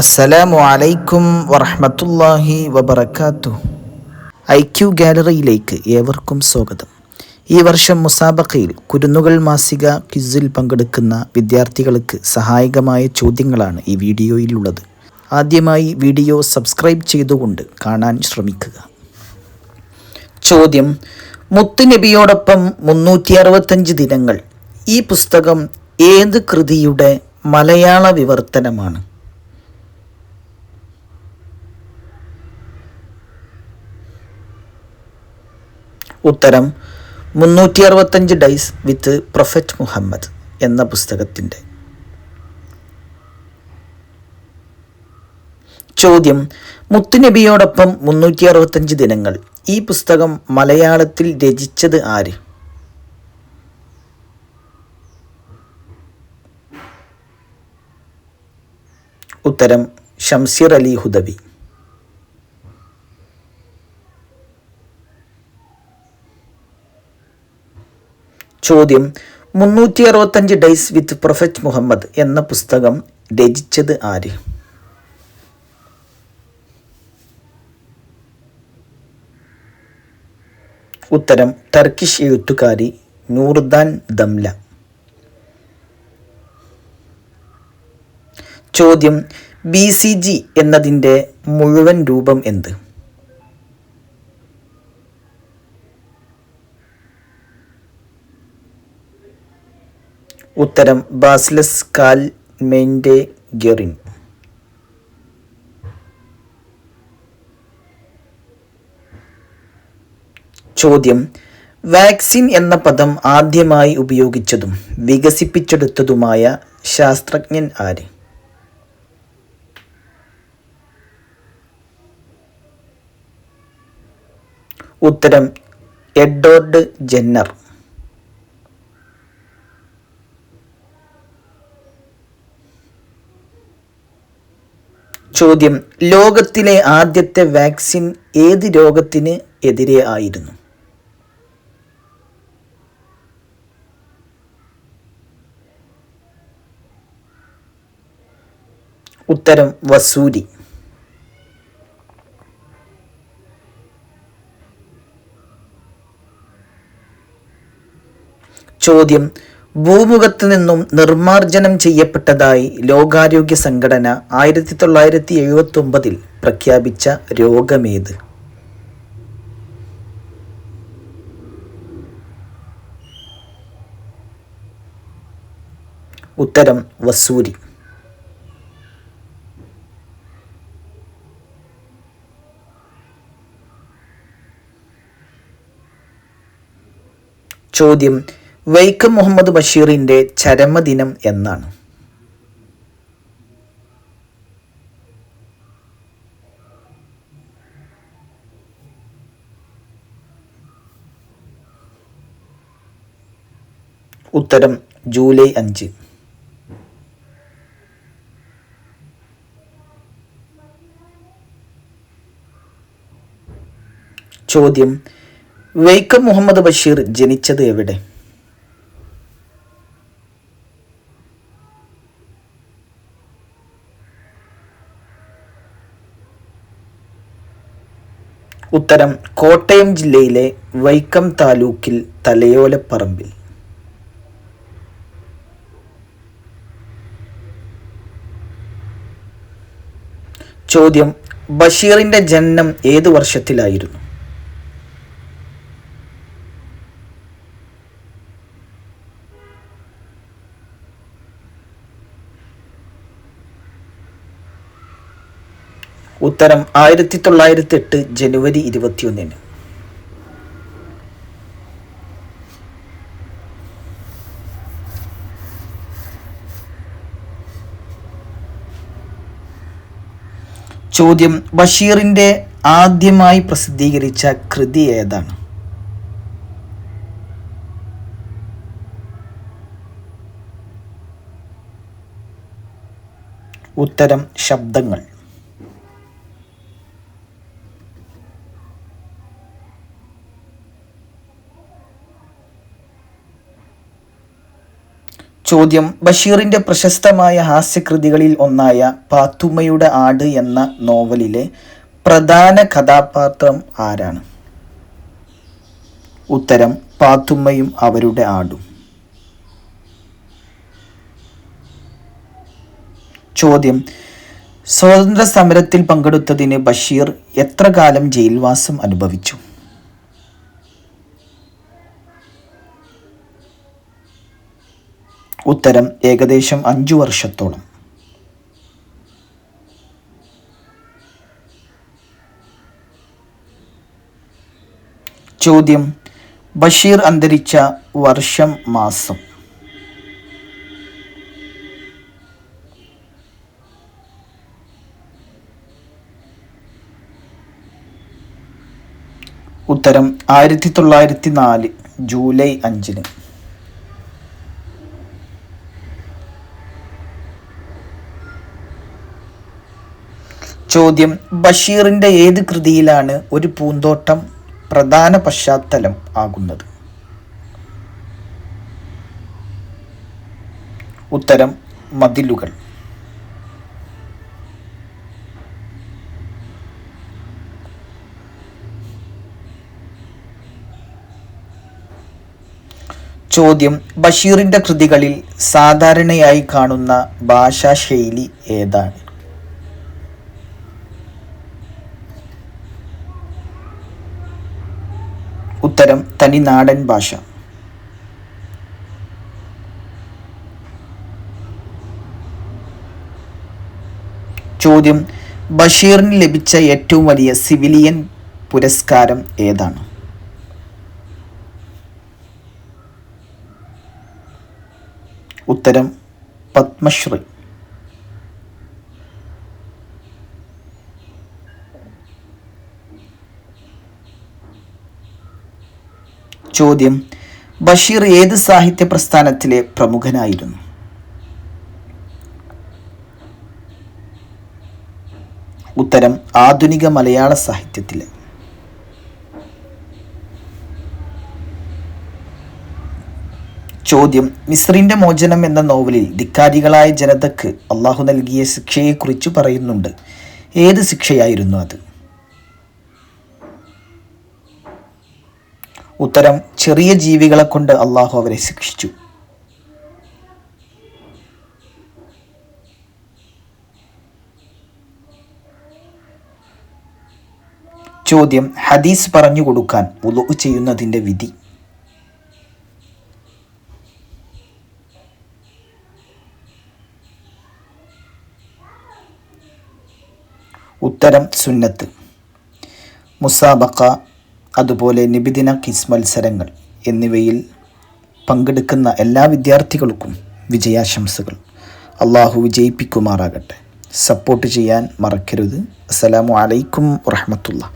അസ്സലാമു അലൈക്കും വറഹമത്തല്ലാഹി വബർക്കാത്തു ഐ ക്യു ഗാലറിയിലേക്ക് ഏവർക്കും സ്വാഗതം. ഈ വർഷം മുസാബക്കയിൽ കുരുന്നുകൾ മാസിക ക്വിസിൽ പങ്കെടുക്കുന്ന വിദ്യാർത്ഥികൾക്ക് സഹായകമായ ചോദ്യങ്ങളാണ് ഈ വീഡിയോയിലുള്ളത്. ആദ്യമായി വീഡിയോ സബ്സ്ക്രൈബ് ചെയ്തുകൊണ്ട് കാണാൻ ശ്രമിക്കുക. ചോദ്യം മുത്തുനബിയോടൊപ്പം മുന്നൂറ്റി അറുപത്തഞ്ച് ദിനങ്ങൾ ഈ പുസ്തകം ഏത് കൃതിയുടെ മലയാള വിവർത്തനമാണ്? ഉത്തരം മുന്നൂറ്റി അറുപത്തഞ്ച് ഡൈസ് വിത്ത് പ്രൊഫറ്റ് മുഹമ്മദ് എന്ന പുസ്തകത്തിന്റെ. ചോദ്യം മുത്തുനബിയോടൊപ്പം മുന്നൂറ്റി അറുപത്തഞ്ച് ദിനങ്ങൾ ഈ പുസ്തകം മലയാളത്തിൽ രചിച്ചത് ആര്? ഉത്തരം ഷംസിർ അലി ഹുദവി. ചോദ്യം മുന്നൂറ്റി അറുപത്തഞ്ച് ഡേയ്സ് വിത്ത് പ്രൊഫറ്റ് മുഹമ്മദ് എന്ന പുസ്തകം രചിച്ചത് ആര്? ഉത്തരം ടർക്കിഷ് എഴുത്തുകാരി നൂർദാൻ ദംല. ചോദ്യം ബി സി ജി എന്നതിന്റെ മുഴുവൻ രൂപം എന്ത്? ഉത്തരം ബാസിലസ് കാൽ മെയിൻഡെ ഗെറിൻ. ചോദ്യം വാക്സിൻ എന്ന പദം ആദ്യമായി ഉപയോഗിച്ചതും വികസിപ്പിച്ചെടുത്തതുമായ ശാസ്ത്രജ്ഞൻ ആര്? ഉത്തരം എഡ്വേർഡ് ജെന്നർ. ചോദ്യം ലോകത്തിലെ ആദ്യത്തെ വാക്സിൻ ഏത് രോഗത്തിന് എതിരെ ആയിരുന്നു? ഉത്തരം വസൂരി. ചോദ്യം ഭൂമുഖത്ത് നിന്നും നിർമ്മാർജനം ചെയ്യപ്പെട്ടതായി ലോകാരോഗ്യ സംഘടന ആയിരത്തി തൊള്ളായിരത്തി എഴുപത്തി ഒമ്പതിൽ പ്രഖ്യാപിച്ച രോഗമേത്. ഉത്തരം വസൂരി. ചോദ്യം വൈക്കം മുഹമ്മദ് ബഷീറിന്റെ ചരമദിനം എന്നാണ്. ഉത്തരം ജൂലൈ അഞ്ച്. ചോദ്യം വൈക്കം മുഹമ്മദ് ബഷീർ ജനിച്ചത് എവിടെ? ഉത്തരം കോട്ടയം ജില്ലയിലെ വൈക്കം താലൂക്കിൽ തലയോലപ്പറമ്പിൽ. ചോദ്യം ബഷീറിന്റെ ജനനം ഏത് വർഷത്തിലായിരുന്നു? ഉത്തരം ആയിരത്തി തൊള്ളായിരത്തി എട്ട് ജനുവരി ഇരുപത്തിയൊന്നിന്. ചോദ്യം ബഷീറിന്റെ ആദ്യമായി പ്രസിദ്ധീകരിച്ച കൃതി ഏതാണ്? ഉത്തരം ശബ്ദങ്ങൾ. ചോദ്യം ബഷീറിന്റെ പ്രശസ്തമായ ഹാസ്യകൃതികളിൽ ഒന്നായ പാത്തുമ്മയുടെ ആട് എന്ന നോവലിലെ പ്രധാന കഥാപാത്രം ആരാണ്? ഉത്തരം പാത്തുമ്മയും അവരുടെ ആടും. ചോദ്യം സ്വാതന്ത്ര്യ സമരത്തിൽ പങ്കെടുത്തതിന് ബഷീർ എത്ര കാലം ജയിൽവാസം അനുഭവിച്ചു? ഉത്തരം ഏകദേശം അഞ്ചു വർഷത്തോളം. ചോദ്യം ബഷീർ അന്തരിച്ച വർഷം മാസം. ഉത്തരം ആയിരത്തി തൊള്ളായിരത്തി നാല് ജൂലൈ അഞ്ചിന്. ചോദ്യം ബഷീറിന്റെ ഏത് കൃതിയിലാണ് ഒരു പൂന്തോട്ടം പ്രധാന പശ്ചാത്തലം ആകുന്നത്? ഉത്തരം മതിലുകൾ. ചോദ്യം ബഷീറിന്റെ കൃതികളിൽ സാധാരണയായി കാണുന്ന ഭാഷാശൈലി ഏതാണ്? ഉത്തരം തനിനാടൻ ഭാഷ. ചോദ്യം ബഷീറിന് ലഭിച്ച ഏറ്റവും വലിയ സിവിലിയൻ പുരസ്കാരം ഏതാണ്? ഉത്തരം പത്മശ്രീ. ചോദ്യം ബഷീർ ഏത് സാഹിത്യ പ്രസ്ഥാനത്തിലെ പ്രമുഖനായിരുന്നു? ഉത്തരം ആധുനിക മലയാള സാഹിത്യത്തിലെ. ചോദ്യം മിസ്രിന്റെ മോചനം എന്ന നോവലിൽ ധിക്കാരികളായ ജനതക്ക് അള്ളാഹു നൽകിയ ശിക്ഷയെക്കുറിച്ച് പറയുന്നുണ്ട്. ഏത് ശിക്ഷയായിരുന്നു അത്? ഉത്തരം ചെറിയ ജീവികളെ കൊണ്ട് അള്ളാഹു അവരെ ശിക്ഷിച്ചു. ചോദ്യം ഹദീസ് പറഞ്ഞു കൊടുക്കാൻ ഉലു ചെയ്യുന്നതിന്റെ വിധി. ഉത്തരം സുന്നത്ത്. മുസാബക്ക അതുപോലെ നിബിദിന കിസ് മത്സരങ്ങൾ എന്നിവയിൽ പങ്കെടുക്കുന്ന എല്ലാ വിദ്യാർത്ഥികൾക്കും വിജയാശംസകൾ. അള്ളാഹു വിജയിപ്പിക്കുമാറാകട്ടെ. സപ്പോർട്ട് ചെയ്യാൻ മറക്കരുത്. അസ്സലാമു അലൈക്കും വറഹമത്തുള്ള.